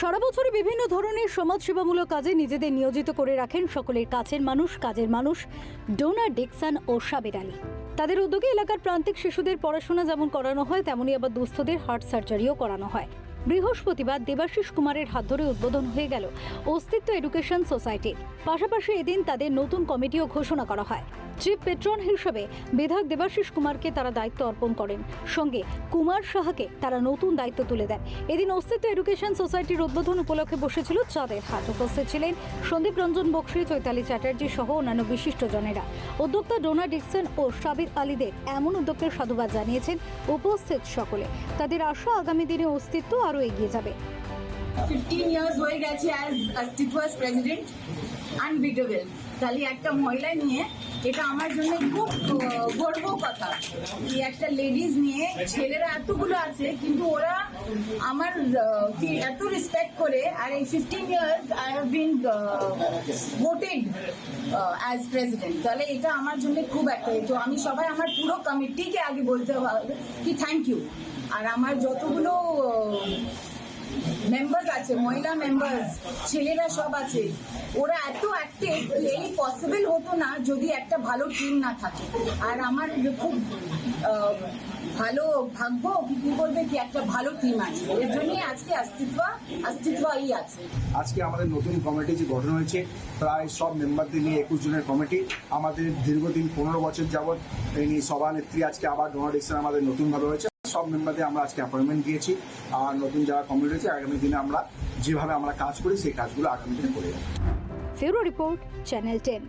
সারা বছরই বিভিন্ন ধরনের সমাজসেবামূলক কাজে নিজেদের নিয়োজিত করে রাখেন সকলের কাছের মানুষ, কাজের মানুষ ডোনার ডিকসন ও সাবির আলী। তাদের উদ্যোগে এলাকার প্রান্তিক শিশুদের পড়াশোনা যেমন করানো হয়, তেমনি আবার দুস্থদের হার্ট সার্জারিও করানো হয়। বৃহস্পতিবার দেবাশিস কুমারের হাত ধরে উদ্বোধন হয়ে গেল অস্তিত্ব এডুকেশন সোসাইটির পাশাপাশি এদিন তাদের নতুন কমিটিও ঘোষণা করা হয়। চিফ পেট্রন হিসেবে বিধায়ক দেবাশিস কুমারকে তারা দায়িত্ব অর্পণ করেন। সঙ্গে কুমার সাহাকে তারা নতুন দায়িত্ব তুলে দেন। এদিন অস্তিত্ব এডুকেশন সোসাইটির উদ্বোধন উপলক্ষে বসেছিল চাঁদের হাট। উপস্থিত ছিলেন সন্দীপ রঞ্জন বক্সি, চৈতালি চ্যাটার্জি সহ অন্যান্য বিশিষ্টজনেরা। উদ্যোক্তা ডোনা ডিকসন ও সাবির আলীদের এমন উদ্যোগের সাধুবাদ জানিয়েছেন উপস্থিত সকলে। তাদের আশা আগামী দিনে অস্তিত্ব আরও এগিয়ে যাবে। ফিফটিন ইয়ার্স হয়ে গেছে একটা মহিলা নিয়ে এটা আমার জন্য খুব গর্ব কথা। কি একটা লেডিজ নিয়ে ছেলেরা এতগুলো আছে, কিন্তু ওরা আমার এত রেসপেক্ট করে। আর এই fifteen years I have been voted as president তাহলে এটা আমার জন্য খুব একটা তো আমি সবাই আমার পুরো কমিটিকে আগে বলতে হবে, কি থ্যাংক ইউ আর আমার যতগুলো আছে, মহিলা মেম্বার্স ছেলেরা সব আছে। ওরা এত অ্যাক্টিভ এই পসিবল হতো না যদি একটা ভালো টিম না থাকে। আর আমার খুব ভালো ভাগ্য, কি বলবে কি, একটা ভালো টিম আছে। এর জন্যই আজকে অস্তিত্ব অস্তিত্বই আছে। আজকে আমাদের নতুন কমিটি যে গঠন হয়েছে, প্রায় সব মেম্বারদের নিয়ে একুশ জনের কমিটি আমাদের দীর্ঘদিন পনেরো বছর যাবৎ সভানেত্রী আজকে আবার ডোনার আমাদের নতুনভাবে হয়েছে। সব মেম্বারদের আমরা আজকে অ্যাপয়েন্টমেন্ট দিয়েছি আর নতুন যারা কমিটি রয়েছে আগামী দিনে আমরা যেভাবে আমরা কাজ করি, সেই কাজগুলো আগামী দিনে করে যাব ফেরো রিপোর্ট, চ্যানেল টেন।